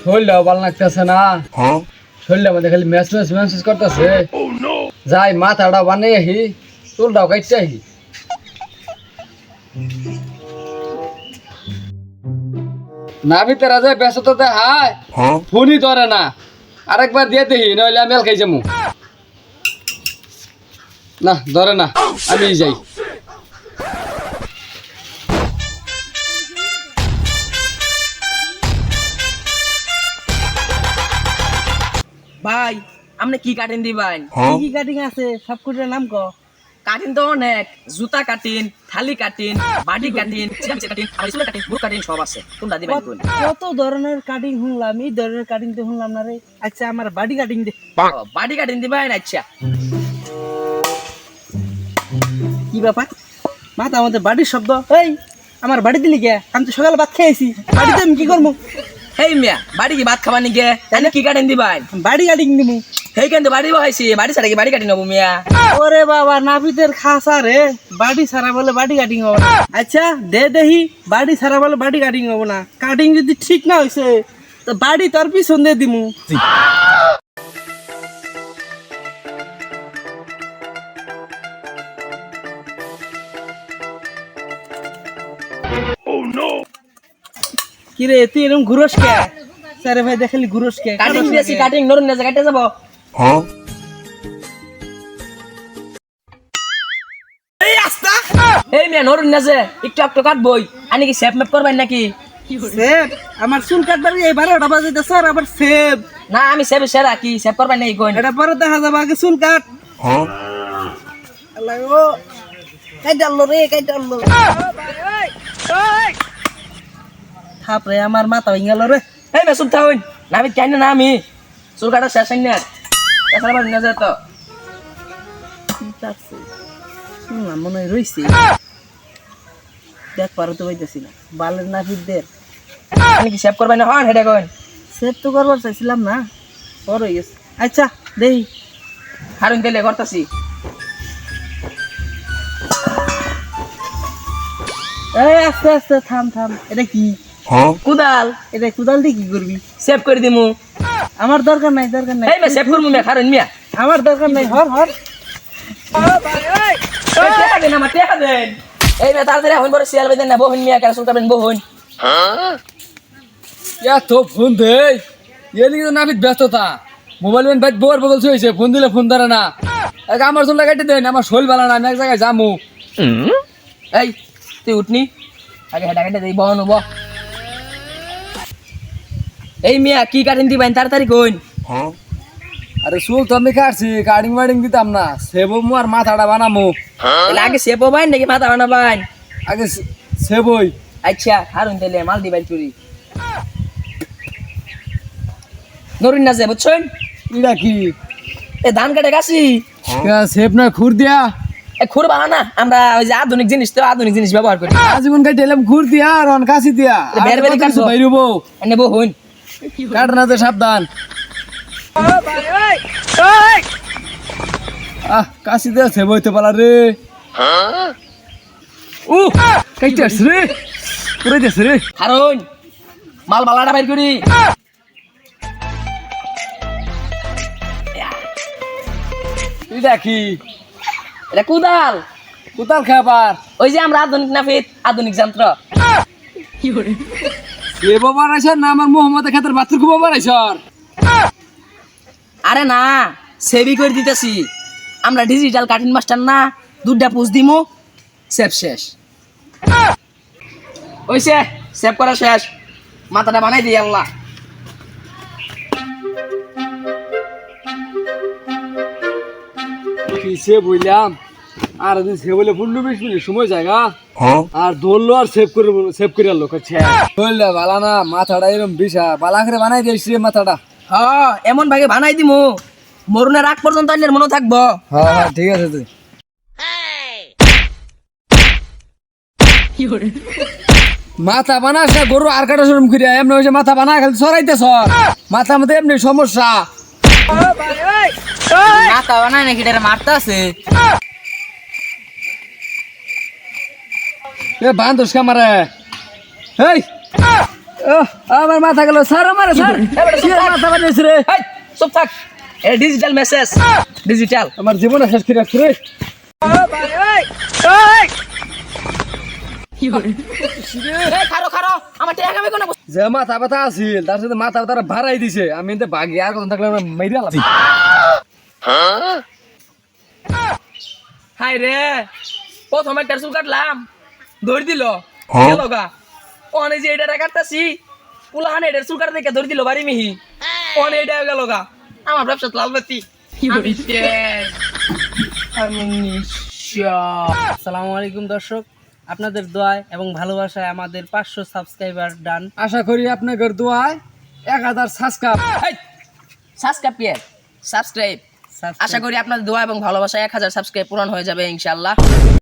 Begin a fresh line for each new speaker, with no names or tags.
শরীরটা ভালো লাগতেছে না। শরীরটা মধ্যে খালি ম্যাচ ম্যাচ ম্যাচ করতেছে। যাই মাথাটা বানিয়ে আহি চুলটাও কাটতে আহি। যায় হায় ফোনই ধরে না। আরেকবার দিয়ে দেখি নইলে আমি খাই যাব। না ধরে না আমি যাই।
ভাই আপনি কি কাটিং দিবেন
কি কি কাটিং আছে? সব কুটির নাম ক।
কাটিং তো অনেক। জুতা কাটিং থালি কাটিং বাডি কাটিং চিকান কাটিং আর স্কুল কাটিং বুট সব আছে। কোনটা দিবেন কোন?
কত ধরনের কাটিং শুনলাম? এই ধরনের কাটিং তো শুনলাম না রে। আচ্ছা আমার বাড়ি কাটিং দে।
বাডি কাটিং দিবেন আচ্ছা।
কি ব্যাপার? মাথা আমাদের বাড়ির শব্দ। এই আমার বাড়ি দিলি কে? আমি তো সকালে ভাত খেয়েছি। বাড়িতে আমি কি করব?
হেই মিয়া বাড়ি কি ভাত খাবার নিকে? তাহলে কি কাটিং দিবেন?
বাড়ি কাটিং দিবো
হেই কেন বাড়ি বহাইছি বাড়ি ছাড়া কি বাড়ি কাটিং নেব মিয়া?
ওরে বাবা নাপিতের খাসা রে। বাড়ি সারা বলে বাড়ি কাটিং হবে না। আচ্ছা দে দেহি বাড়ি সারা বলে বাড়ি কাটিং হবে না। কাটিং যদি ঠিক না হয়েছে তো বাড়ি তোর পিছন দিয়ে দিমু। কিরে তুই এরকম ঘুরস কে? স্যারে ভাই দেখালি ঘুরস কে।
কাটিং দিয়েছি কাটিং নরুন না কাটতে যাব। এই আস্তা। এই মিয়া নরুন না যে একটু একটু কাটবই। আনি কি সেফ ম্যাপ করবেন নাকি?
সেব আমার চুল কাটবার এই বারোটা বাজে স্যার আবার সেব
না আমি সেভ সেরা কি সেভ করবেন নাকি কোন
এটা পরে দেখা যাবে আগে চুল কাট। আল্লাহ গো। কাই ডাললো রে কাই ডাললো থাপরে আমার মাথা ভেঙে গেল রে।
এই মেসুম থাউন না আমি কেন না আমি চুল কাটা শেষ হয়নি আর। এছাড়া বাড়ি না যায় তো।
শুনলাম মনে হয় রইছে। দেখ পারো তো পাইতেছি না। বালের নাপিতদের
আমি কি সেভ করবেন না? হন হেডে কোন
সেভ তো করবার চাইছিলাম না। পর হয়ে গেছে আচ্ছা দেই।
হারুন তেলে করতাছি?
এই আস্তে আস্তে থাম থাম। এটা কি?
কুদাল।
এটা কুদাল দিয়ে কি করবি?
সেভ করে দিমু।
আমার দরকার নাই দরকার নাই।
এই মে সেভ করমু মিয়া।
আমার দরকার নাই হর হর।
এই মে তাড়াতাড়ি বড় সিয়াল না বহুন মিয়া কেন বহুন।
ইয়া তো ফোন দে এদিকে তো নাবিত ব্যস্ততা। মোবাইল মেন ভাই বোর বদল হয়েছে ফোন দিলে ফোন ধরে না। এক আমার চুল লাগাইতে দেন আমার শরীর ভালো না আমি এক জায়গায় যামু।
এই তুই উঠনি। আগে হেডা কেটে দেই বহন হব এই মিয়া কি কাটিং দিবেন? তাড়াতাড়ি কোন
আরে চুল তো আমি কাটছি কাটিং মাটিং দিতাম না। সেবো মু আর মাথাটা বানামু।
এলে আগে সেপ বাইন নাকি মাথা বানাবাইন?
আগে সেবই।
আচ্ছা হারুন তেলে মাল দিবেন চুরি। নরুন না যে বুঝছেন?
এটা কি?
এ ধান কাটে গাছি
সেব না খুর দিয়া?
এ খুর বানা না আমরা ওই যে আধুনিক জিনিস তো আধুনিক জিনিস ব্যবহার করি।
আজীবন কাটে এলাম খুর দিয়া আর অন কাশি দিয়া।
বের বের কাটবো।
বাইরবো?
এনে বহুন
কাট না তো সাবধান। আহ কাশি দিয়া সেব হইতে পারা রে। উ কাইতে আসছে রে। পুরাই দিয়েছে রে।
হারুন মাল বালাটা বাইর করি।
এটা কি
এটা কুদাল।
কোথাল খাবার
ওই যে আমরা আধুনিক নাফিত আধুনিক যন্ত্র।
এ না আমার মোহাম্মদ খাতের খুব রাইছর
আরে না সেভি করে দিতেছি। আমরা ডিজিটাল কাটিং মাস্টার না দুধটা পুষ দিমু। সেভ শেষ। ওইসে সেভ করা শেষ। মাথাটা বানাই দিই আল্লাহ।
কিসে বললাম? আর যদি সে বলে পনেরো বিশ মিনিট সময় জায়গা। আর ধরলো আর সেভ করে সেভ করে আনলো বললে বালা না মাথাটা এরকম বিষা। বালা করে বানাই দিয়েছি মাথাটা।
হ্যাঁ এমন ভাগে বানাই দিমু। মরুনের আগ পর্যন্ত অন্যের মনে থাকব।
হ্যাঁ হ্যাঁ ঠিক আছে তুই। মাথা বানাস না গরু আর কাটা শরম করিয়া। এমনি হয়েছে মাথা বানা খালি সরাইতে সর। মাথা মধ্যে এমনি সমস্যা।
মাথা বানায় নাকি মারতে আছে
এ বান্ধস কামারে আহ, আমার মাথা গেল স্যার আমার স্যার। মাথা বানিয়েছে রে?
এই, চুপ থাক। এটা ডিজিটাল মেসেজ ডিজিটাল
আমার জীবনে শেষ করে? রাখছে রে যে মাথা ব্যথা আছিল তার সাথে মাথা ব্যথা ভাড়াই দিছে। আমি এতে ভাগি আর কথা থাকলে মেরে আলাম
হাই রে প্রথম একটা চুল কাটলাম। ধরে দিল। অনে যে এটা কাটতাছি পুলাহানে এটা চুল কাটা দেখে ধরে দিল বাড়ি মিহি। অনে এটা গেল গা। আমার ব্যবসা লাল বাতি।
আসসালামু আলাইকুম দর্শক। আপনাদের দোয়ায় এবং ভালোবাসায় আমাদের পাঁচশো সাবস্ক্রাইবার ডান।
আশা করি আপনাদের দোয়ায় এক হাজার সাবস্ক্রাইব
সাবস্ক্রাইব কে? সাবস্ক্রাইব আশা করি আপনাদের দোয়া এবং ভালোবাসা এক হাজার সাবস্ক্রাইব পূরণ হয়ে যাবে ইনশাল্লাহ